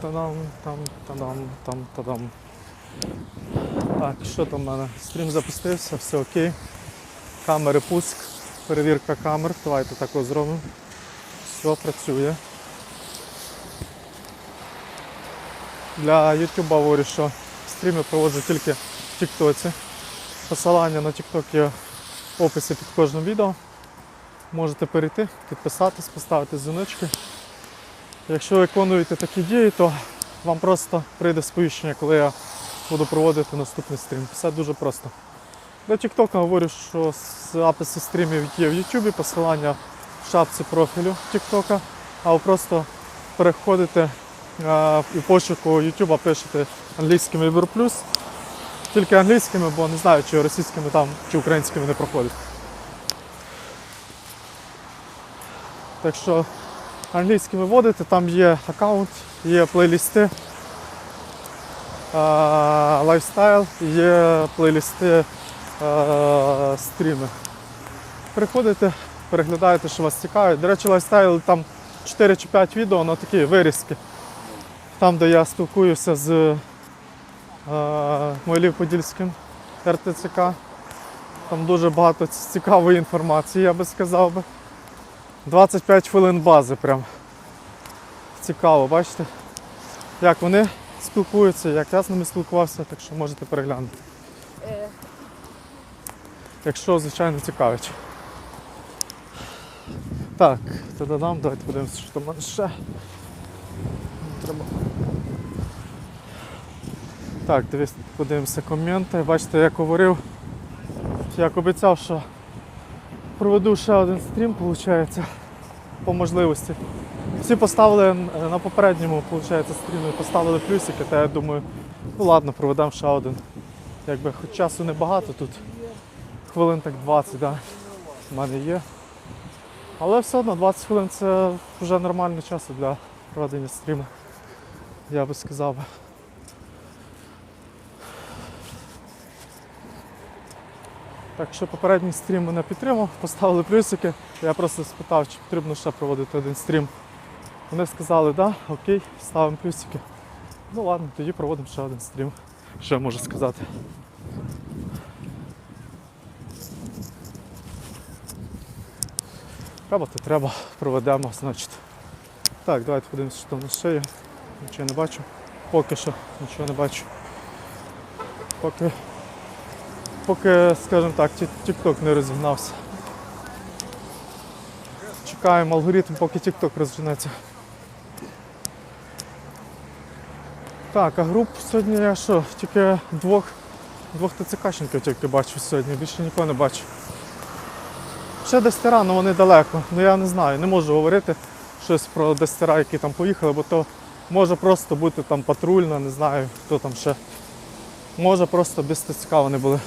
Та-дам, там, та-дам, там, та-дам. Так, що там в мене? Стрім запустився, все окей. Камери пуск, перевірка камер. Давайте так ось зробимо. Все працює. Для YouTube говорю, що стріми проводжу тільки в Тіктоці. Посилання на TikTok є в описі під кожним відео. Можете перейти, підписатись, поставити дзвіночки. Якщо ви виконуєте такі дії, то вам просто прийде сповіщення, коли я буду проводити наступний стрім. Все дуже просто. До TikTok говорю, що записи стрімів є в YouTube, посилання в шапці профілю TikTok, а ви просто переходите і в пошуку YouTube пишете англійськими Плюс. Тільки англійськими, бо не знаю, чи російськими там, чи українськими не проходить. Так що англійськими вводите, там є аккаунт, є плейлісти, лайфстайл, є плейлісти стріми. Приходите, переглядаєте, що вас цікавить. До речі, лайфстайл там 4 чи 5 відео на такі вирізки. Там, де я спілкуюся з е, Мойлів Подільським РТЦК. Там дуже багато цікавої інформації, я би сказав би. 25 хвилин бази прям. Цікаво, бачите? Як вони спілкуються, як я з ними спілкувався, так що можете переглянути. Якщо, звичайно, цікавить. Так, додам, давайте подивимося, що там мене ще. Треба. Так, дивись, подивимося коменти. Бачите, як говорив, як обіцяв, що проведу ще один стрім, виходить, по можливості. Всі поставили е, на попередньому, виходить, стрімі поставили плюсики, та я думаю, ну ладно, проведемо ще один. Якби хоч часу небагато тут хвилин так 20, да, в мене є. Але все одно 20 хвилин це вже нормальний час для проведення стріму. Я би сказав. Так що попередній стрім мене підтримав, поставили плюсики. Я просто спитав, чи потрібно ще проводити один стрім. Вони сказали, да, окей, ставимо плюсики. Ну ладно, тоді проводимо ще один стрім. Що я можу сказати? Треба, то треба, проведемо, значить. Так, давайте подивимося, що там на шиї. Нічого не бачу. Поки що нічого не бачу. Поки, поки скажімо так, TikTok не розігнався. Чекаємо алгоритм, поки TikTok розженеться. Так, а груп сьогодні я що? Тільки двох, двох ТЦКшників тільки бачу сьогодні, більше нікого не бачу. Ще дестера, але вони далеко. Ну я не знаю, не можу говорити щось про дестера, які там поїхали, бо то може просто бути там патрульна, не знаю, хто там ще. Може просто без ТЦК вони були.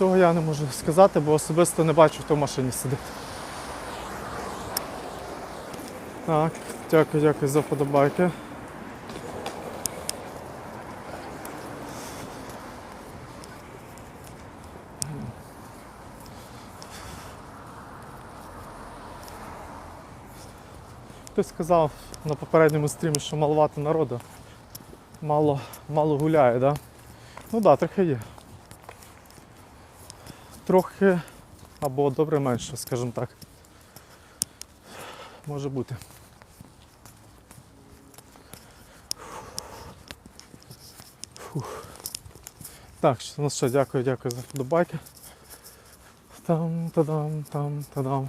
Цього я не можу сказати, бо особисто не бачу, хто в машині сидить. Так, дякую, дякую за вподобайки. Хтось сказав на попередньому стрімі, що маловато народу. Мало, мало гуляє, да? Ну так, да, трохи є. Трохи або добре менше, скажімо так. Може бути. Фух. Так, ну що, дякую, дякую за вподобайки. Там, тадам, там, тадам.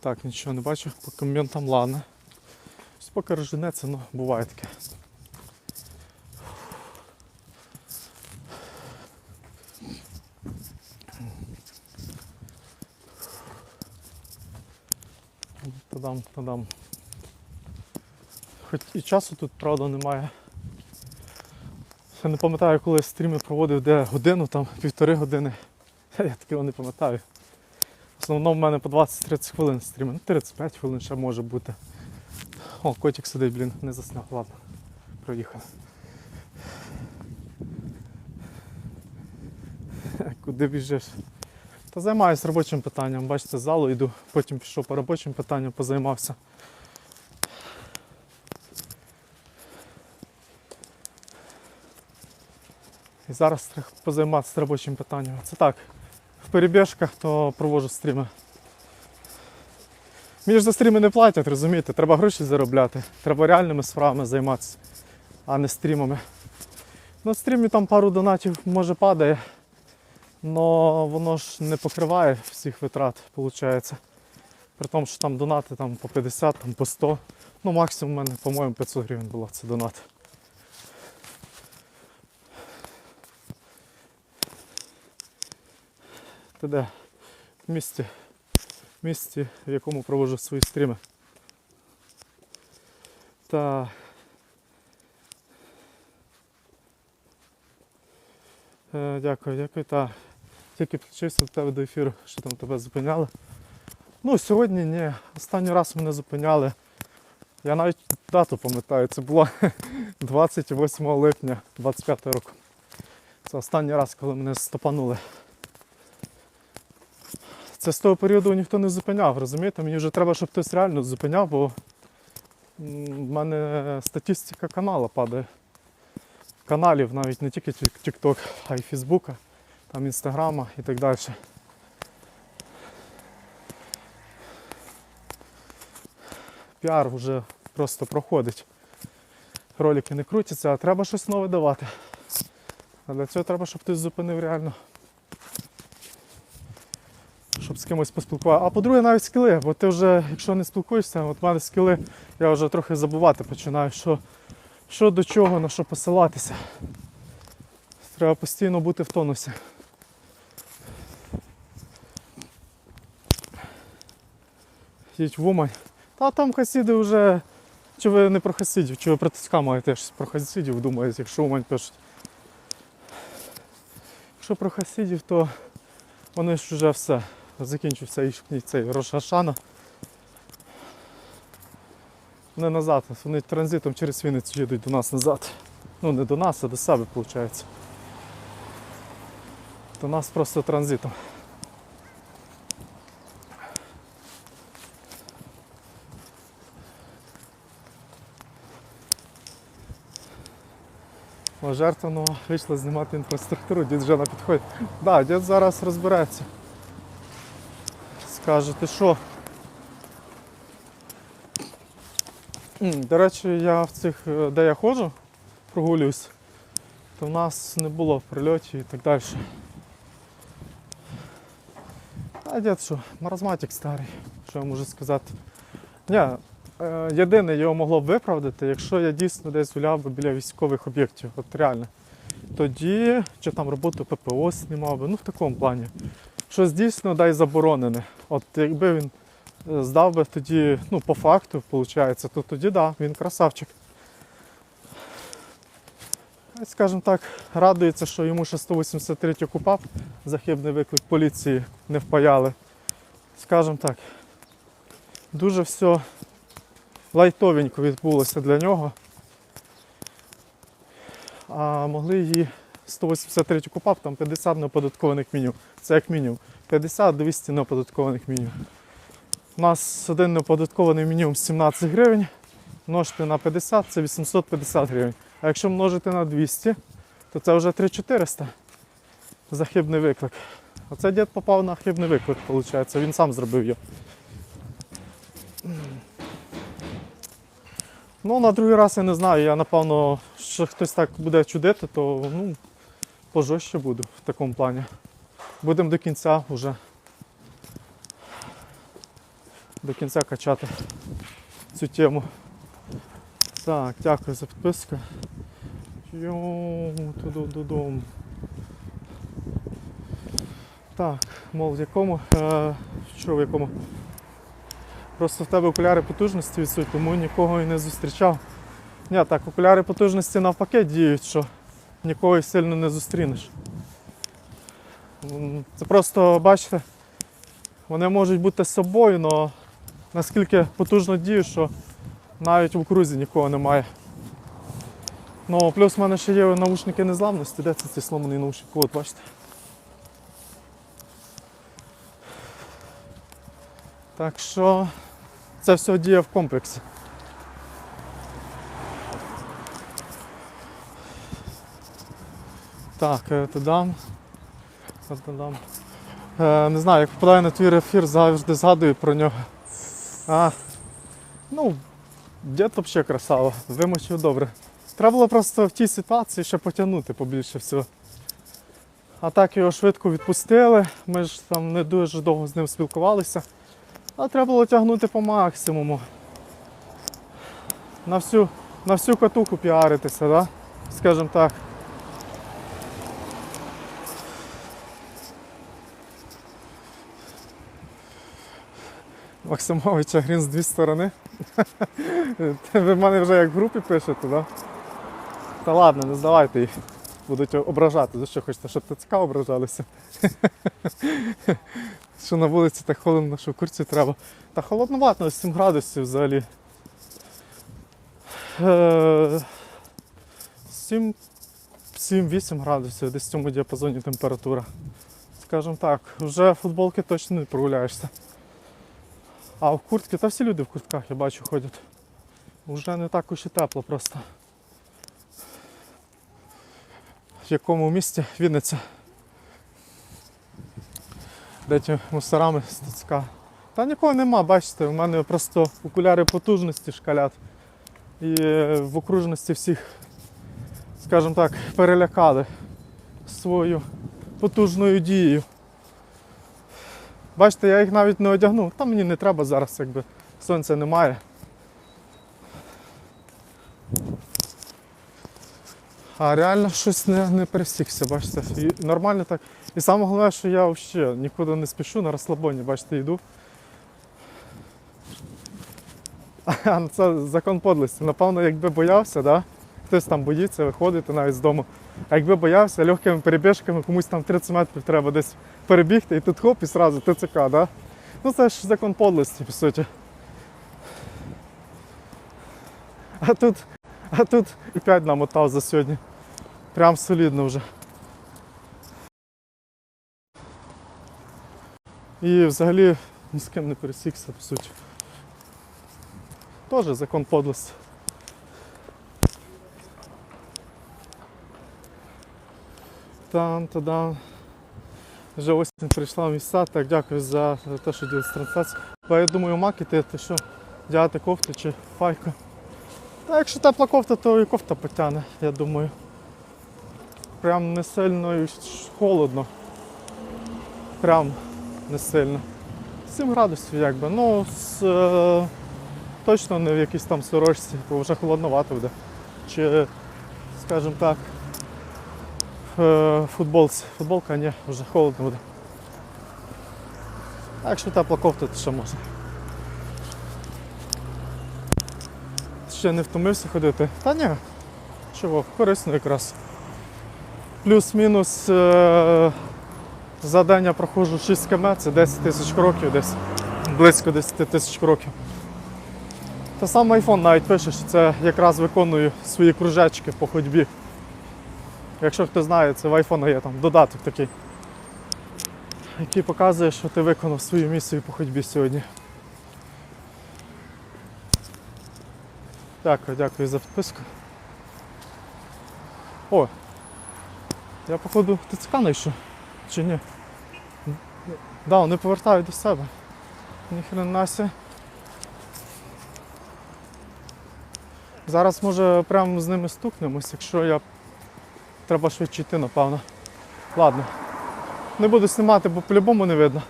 Так, нічого не бачу, по коментам ладно. Поки розженеться, ну буває таке. Тадам, тадам. Хоч і часу тут, правда, немає. Я не пам'ятаю, коли стріми проводив, де годину, там півтори години. Я такого не пам'ятаю. В основному в мене по 20-30 хвилин стріми. Ну, 35 хвилин ще може бути. О, котик сидить, блін, не засняв. Ладно, проїхав. Куди біжиш? Та займаюся робочим питанням. Бачите, залу йду, потім пішов по робочим питанням, позаймався. І зараз треба позайматися робочим питанням. Це так. В перебіжках то проводжу стріми. Мені ж за стріми не платять, розумієте? Треба гроші заробляти. Треба реальними справами займатися, а не стрімами. На стрімі там пару донатів може падає, але воно ж не покриває всіх витрат, виходить. При тому, що там донати там, по 50, там, по 100. Ну, максимум у мене, по-моєму, 500 гривень було це донат. Ти де? В місті, в місті, в якому проводжу свої стріми. Та Е, Дякую, дякую. Та тільки підключився до тебе до ефіру, що там тебе зупиняли. Ну, сьогодні ні. Останній раз мене зупиняли. Я навіть дату пам'ятаю, це було 28 липня 25 року. Це останній раз, коли мене стопанули. Це з того періоду ніхто не зупиняв, розумієте? Мені вже треба, щоб хтось реально зупиняв, бо в мене статистика каналу падає каналів, навіть не тільки TikTok, а й Фейсбука, там Інстаграма і так далі. Піар вже просто проходить. Ролики не крутяться, а треба щось нове давати. А для цього треба, щоб хтось зупинив реально. Щоб з кимось поспілкуватися. А по-друге, навіть скіли, бо ти вже, якщо не спілкуєшся, от в мене скіли, я вже трохи забувати починаю, що що до чого, на що посилатися. Треба постійно бути в тонусі. Їдь в Умань. Та там хасіди вже. Чи ви не про хасідів, чи ви про маєте щось про хасідів думаєте, якщо Умань пишуть. Якщо про хасідів, то вони ж вже все. Закінчився їхній цей Рошашана. Вони назад, вони транзитом через Вінницю їдуть до нас назад. Ну не до нас, а до себе виходить. До нас просто транзитом. Жертвено вийшла знімати інфраструктуру, дід вже на підході. Так, да, дід зараз розбереться. Скаже, ти що? До речі, я в цих, е, де я ходжу, прогулююсь, то в нас не було прильотів і так далі. А дід що, маразматик старий, що я можу сказати. Ні, єдине його могло б виправдати, якщо я дійсно десь гуляв би біля військових об'єктів, от реально. Тоді, чи там роботу ППО знімав би, ну в такому плані. Щось дійсно дай заборонене. От якби він е, здав би тоді, ну, по факту, виходить, то тоді да, він красавчик. Скажімо так, радується, що йому ще 183 купап захибний виклик поліції не впаяли. Скажімо так, дуже все лайтовенько відбулося для нього. А могли її 183 купап, там 50 неоподаткованих мінімум. Це як мінімум. 50-200 неоподаткованих мінімум. У нас один неоподаткований мінімум 17 гривень. Множити на 50 це 850 гривень. А якщо множити на 200, то це вже 3400 за хибний виклик. Оце дід попав на хибний виклик, виходить. Він сам зробив його. Ну, на другий раз я не знаю. Я напевно, що хтось так буде чудити, то ну, пожорстче буду в такому плані. Будемо до кінця вже. До кінця качати цю тему. Так, дякую за підписку. Йоу, туду-додому. Так, мол, в якому? Е, що в якому? Просто в тебе окуляри потужності відсуть, тому нікого і не зустрічав. Ні, так, окуляри потужності навпаки діють, що нікого і сильно не зустрінеш. Це просто, бачите, вони можуть бути з собою, але наскільки потужно діють, що навіть в окрузі нікого немає. Ну, плюс в мене ще є наушники незламності. Де це цей сломаний наушник? От, бачите. Так що це все діє в комплексі. Так, е. Тудам. Е, не знаю, як попадаю на твій ефір, завжди згадую про нього. А, ну, дід взагалі красава, вимочив добре. Треба було просто в тій ситуації ще потягнути побільше всього. А так його швидко відпустили, ми ж там не дуже довго з ним спілкувалися. А треба було тягнути по максимуму. На всю, на всю катуху піаритися, да? скажімо так. Максимовича грін з дві сторони. Ви в мене вже як в групі пишете, да? Та ладно, не здавайте їх. Будуть ображати. За що хочете, щоб ТЦК ображалися? що на вулиці так холодно, що в курці треба. Та холодновато, 7 градусів взагалі. Е, 7 7-8 градусів, десь в цьому діапазоні температура. Скажімо так, вже в футболки точно не прогуляєшся. А в куртки, та всі люди в куртках, я бачу, ходять. Уже не так уж і тепло просто. В якому місті Вінниця? Де ті мусорами ТЦК? Та нікого нема, бачите, у мене просто окуляри потужності шкалять. І е, в окружності всіх, скажімо так, перелякали свою потужною дією. Бачите, я їх навіть не одягнув. Та мені не треба зараз, якби сонця немає. А реально щось не, не пересікся, бачите. І нормально так. І саме головне, що я взагалі нікуди не спішу на розслабоні, бачите, йду. А, ну це закон подлості. Напевно, якби боявся, да? хтось там боїться виходити навіть з дому. А якби боявся, легкими перебіжками комусь там 30 метрів треба десь перебігти і тут хоп, і одразу ТЦК, да? Ну це ж закон подлості, по суті. А тут, а тут 5 намотав за сьогодні. Прям солідно вже. І взагалі ні з ким не пересікся, по суті. Тоже закон подлості. Там, та-дам. Вже осінь прийшла в місця. Так, дякую за те, що ділиться трансляцію. Бо я думаю, макіти, ти що, дяти кофту чи файку. Та якщо тепла кофта, то і кофта потягне, я думаю. Прям не сильно і холодно. Прям не сильно. 7 градусів якби. Ну, з, е, точно не в якійсь там сорочці, бо вже холодновато буде. Чи, скажімо так, е, футболці. Футболка ні, вже холодно буде. А якщо тепла кофта, то ще можна. Ще не втомився ходити. Та ні. Чого, корисно якраз. Плюс-мінус е- за день я проходжу 6 км, це 10 тисяч кроків десь. Близько 10 тисяч кроків. Та сам iPhone навіть пише, що це якраз виконую свої кружечки по ходьбі. Якщо хто знає, це в iPhone є там додаток такий, який показує, що ти виконав свою місію по ходьбі сьогодні. Дякую, дякую за підписку. О! Я походу ТЦК знайшов. Чи ні? Да, вони повертають до себе. Ніхрена ся. Зараз може прямо з ними стукнемось, якщо я треба швидше йти, напевно. Ладно. Не буду знімати, бо по-любому не видно.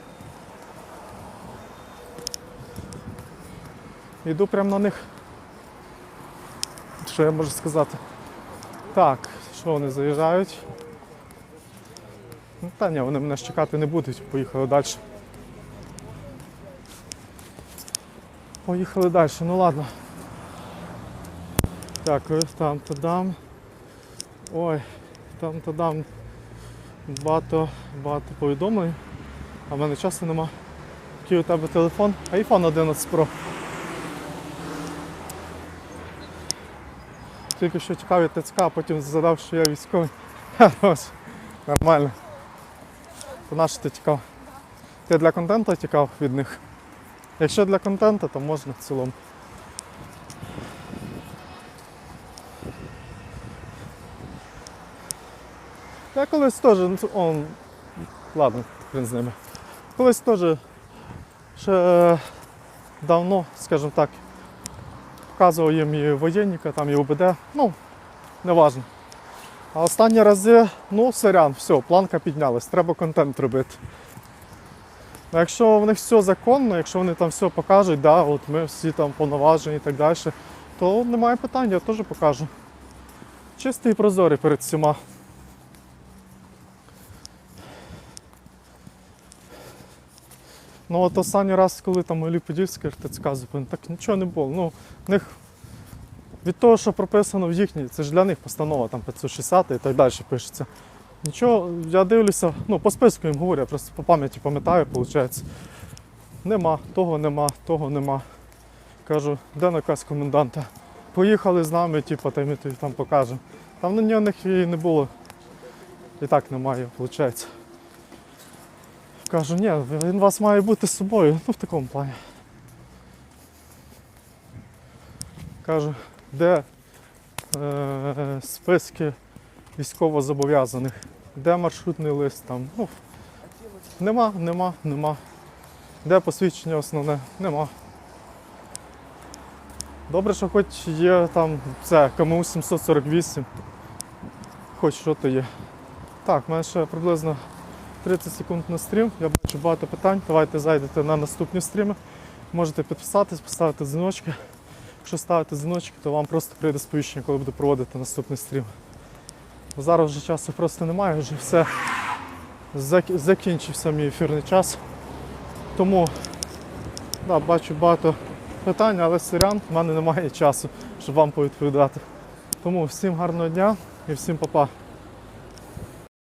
Йду прямо на них. Що я можу сказати? Так, що вони заїжджають? Ну, та ні, вони мене ж чекати не будуть, поїхали далі. Поїхали далі, ну ладно. Дякую, там то дам. Ой, там то дам багато, багато повідомлень, а в мене часу нема. Який у тебе телефон? iPhone 11 Pro. Тільки що тікав від ТЦК, а потім задав, що я військовий. Ха, Нормально. То на ти тікав? Ти для контенту тікав від них? Якщо для контенту, то можна в цілому. Я колись теж, ну, он, ладно, хрен з ними. Колись теж ще давно, скажімо так, показував їм і воєнника, там і УБД, ну, неважно. А останні рази, ну, сорян, все, планка піднялась, треба контент робити. Ну, Якщо в них все законно, якщо вони там все покажуть, да, от ми всі там повноважені і так далі, то немає питань, я теж покажу. Чистий і прозорий перед всіма. Ну от останній раз, коли там Подільський РТЦК зупинив, так нічого не було. Ну, в них від того, що прописано в їхній, це ж для них постанова там 560 і так далі пишеться. Нічого, я дивлюся, ну по списку їм говорю, я просто по пам'яті пам'ятаю, виходить. Нема, того нема, того нема. Кажу, де наказ коменданта? Поїхали з нами, типу, та ми тобі там покажемо. Там на нього і не було. І так немає, виходить. Кажу, ні, він вас має бути з собою, ну в такому плані. Кажу, де е, списки військовозобов'язаних, де маршрутний лист там. Ну, нема, нема, нема. Де посвідчення основне? Нема. Добре, що хоч є там це КМУ 748. Хоч що то є. Так, в мене ще приблизно 30 секунд на стрім. Я бачу багато питань. Давайте зайдете на наступні стріми. Можете підписатись, поставити дзвіночки. Якщо ставити дзвіночки, то вам просто прийде сповіщення, коли буду проводити наступний стрім. Бо зараз вже часу просто немає, вже все зак- закінчився мій ефірний час. Тому да, бачу багато питань, але сирян, в мене немає часу, щоб вам повідповідати. Тому всім гарного дня і всім па-па.